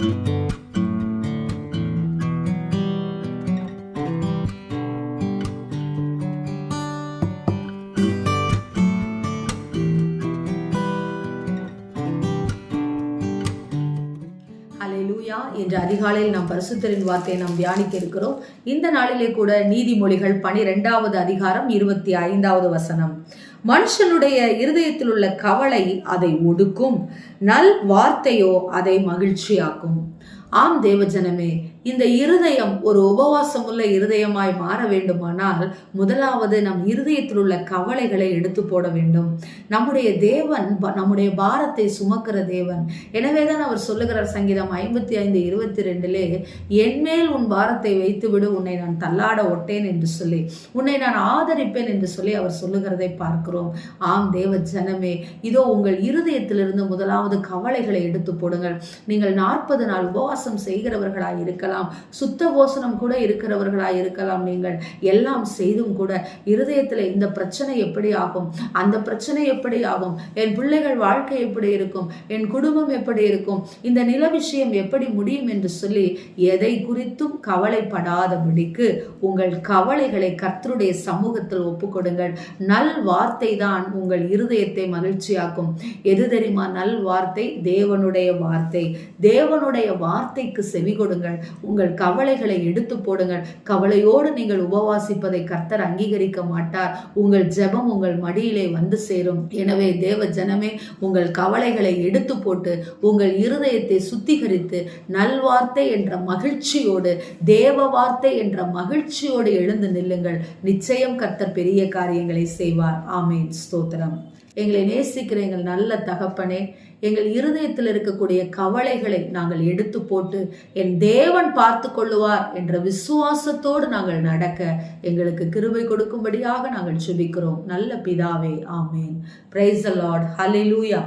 ஹalleluya. அதிகாலையில் நாம் பரிசுத்தரின் வார்த்தையை நாம் தியானிக்க இருக்கிறோம். இந்த நாளிலே கூட நீதிமொழிகள் பனிரெண்டாவது அதிகாரம் இருபத்தி ஐந்தாவது வசனம். மனுஷனுடைய இருதயத்தில் உள்ள கவலை அதை ஒடுக்கும் நல் வார்த்தையோ அதை மகிழ்ச்சியாக்கும். ஆம் தேவஜனமே இந்த இருதயம் ஒரு உபவாசம் உள்ள இருதயமாய் மாற வேண்டுமானால் முதலாவது நம் இருதயத்தில் உள்ள கவலைகளை எடுத்து போட வேண்டும். நம்முடைய தேவன் நம்முடைய பாரத்தை சுமக்கிற தேவன். எனவே தான் அவர் சொல்லுகிறார் சங்கீதம் ஐம்பத்தி ஐந்து இருபத்தி ரெண்டிலே என்மேல் உன் பாரத்தை வைத்துவிடு உன்னை நான் தள்ளாட ஒட்டேன் என்று சொல்லி உன்னை நான் ஆதரிப்பேன் என்று சொல்லி அவர் சொல்லுகிறதை பார்க்கிறோம். ஆம் தேவ ஜனமே இதோ உங்கள் இருதயத்திலிருந்து முதலாவது கவலைகளை எடுத்து போடுங்கள். நீங்கள் நாற்பது நாள் உபவாசம் செய்கிறவர்களாய் இருக்கலாம். சுத்த போசனம் கூட இருக்கிறவர்களாய் இருக்கலாம் நீங்கள். எல்லாம் செய்தும் கூட இருதயத்தில் இந்த பிரச்சனை எப்படி ஆகும்? அந்த பிரச்சனை எப்படி ஆகும்? என் பிள்ளைகள் வாழ்க்கை எப்படி இருக்கும்? என் குடும்பம் எப்படி இருக்கும்? இந்த நில விஷயம் எப்படி முடியும் என்று சொல்லி எதை குறித்தும் கவலைப்படாதபடிக்கு உங்கள் கவலைகளை கர்த்தருடைய சமூகத்தில் ஒப்புக்கொடுங்கள். நல் வார்த்தை வார்த்தை தான் உங்கள் இருதயத்தை மகிழ்ச்சியாக்கும். எது தெரியுமா? நல் வார்த்தை தேவனுடைய வார்த்தை. தேவனுடைய வார்த்தைக்கு செவி கொடுங்கள். உங்கள் கவலைகளை எடுத்து போடுங்கள். கவலையோடு நீங்கள் உபவாசிப்பதை கர்த்தர் அங்கீகரிக்க மாட்டார். உங்கள் ஜெபம் உங்கள் மடியிலே வந்து சேரும். எனவே தேவ ஜனமே உங்கள் கவலைகளை எடுத்து போட்டு உங்கள் இருதயத்தை சுத்திகரித்து நல்வார்த்தை என்ற மகிழ்ச்சியோடு தேவ வார்த்தை என்ற மகிழ்ச்சியோடு எழுந்து நில்லுங்கள். நிச்சயம் கர்த்தர் பெரிய காரியங்களை செய்வார். ஆம் ஆமேன். ஸ்தோத்திரம். எங்களை நேசிக்கிற எங்கள் நல்ல தகப்பனே எங்கள் இருதயத்தில் இருக்கக்கூடிய கவலைகளை நாங்கள் எடுத்து போட்டு என் தேவன் பார்த்து கொள்ளுவார் என்ற விசுவாசத்தோடு நாங்கள் நடக்க எங்களுக்கு கிருபை கொடுக்கும்படியாக நாங்கள் சுபிக்கிறோம் நல்ல பிதாவே ஆமேன். பிரைஸ் லார்ட் ஹலிலூயா